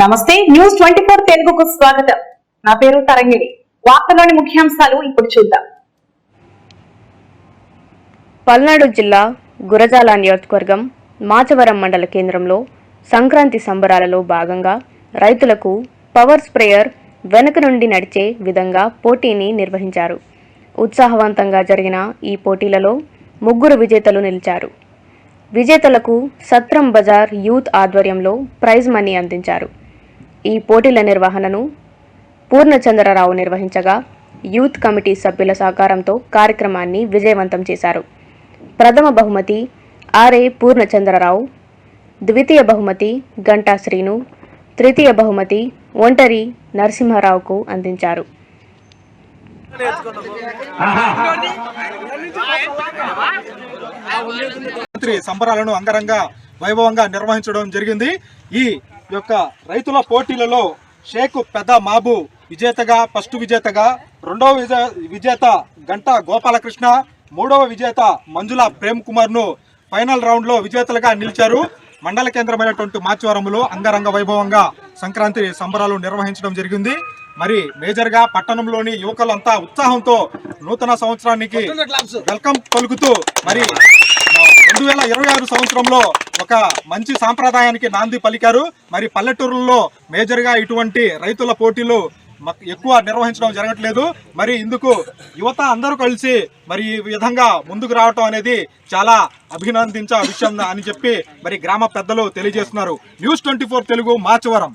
నమస్తే news twenty four తెలుగుకు స్వాగతం. నా పేరు తరంగిణి. వార్తలోని ముఖ్యాంశాలు ఇప్పుడు చూద్దాం. పల్నాడు జిల్లా గురజాల నియోజకవర్గం మాచవరం మండల కేంద్రంలో సంక్రాంతి సంబరాలలో భాగంగా రైతులకు పవర్ స్ప్రేయర్ వెనుక నుండి నడిచే విధంగా పోటీని నిర్వహించారు. ఉత్సాహవంతంగా జరిగిన ఈ పోటీలలో ముగ్గురు విజేతలు నిలిచారు. విజేతలకు సత్రం బజార్ యూత్ ఆధ్వర్యంలో ప్రైజ్ మనీ అందించారు. ఈ పోటీల నిర్వహణను పూర్ణచంద్రరావు నిర్వహించగా యూత్ కమిటీ సభ్యుల సహకారంతో కార్యక్రమాన్ని విజయవంతం చేశారు. ప్రథమ బహుమతి ఆర్ఏ పూర్ణచంద్రరావు ద్వితీయ బహుమతి గంటా శ్రీను తృతీయ బహుమతి ఒంటరి నరసింహారావుకు అందించారు. సంబరాలను అంగరంగ వైభవంగా నిర్వహించడం జరిగింది. ఈ యొక్క రైతుల పోటీలలో షేక్ పెద్ద మాబు విజేతగా ఫస్ట్ విజేతగా రెండవ విజే- విజేత గంట గోపాలకృష్ణ మూడవ విజేత మంజుల ప్రేమ్ కుమార్ను ఫైనల్ రౌండ్లో విజేతలుగా నిలిచారు. మండల కేంద్రమైనటువంటి మాచివరంలో అంగరంగ వైభవంగా సంక్రాంతి సంబరాలు నిర్వహించడం జరిగింది. మరి మేజర్గా పట్టణంలోని యువకులంతా ఉత్సాహంతో నూతన సంవత్సరానికి వెల్కమ్ పలుకుతూ మరి రెండు వేల ఇరవై ఆరు సంవత్సరంలో ఒక మంచి సాంప్రదాయానికి నాంది పలికారు. మరి పల్లెటూరుల్లో మేజర్గా ఇటువంటి రైతుల పోటీలు ఎక్కువ నిర్వహించడం జరగట్లేదు. మరి ఇందుకు యువత అందరూ కలిసి మరి ఈ విధంగా ముందుకు రావటం అనేది చాలా అభినందించ విషయం అని చెప్పి మరి గ్రామ పెద్దలు తెలియజేస్తున్నారు. News twenty Telugu Machavaram.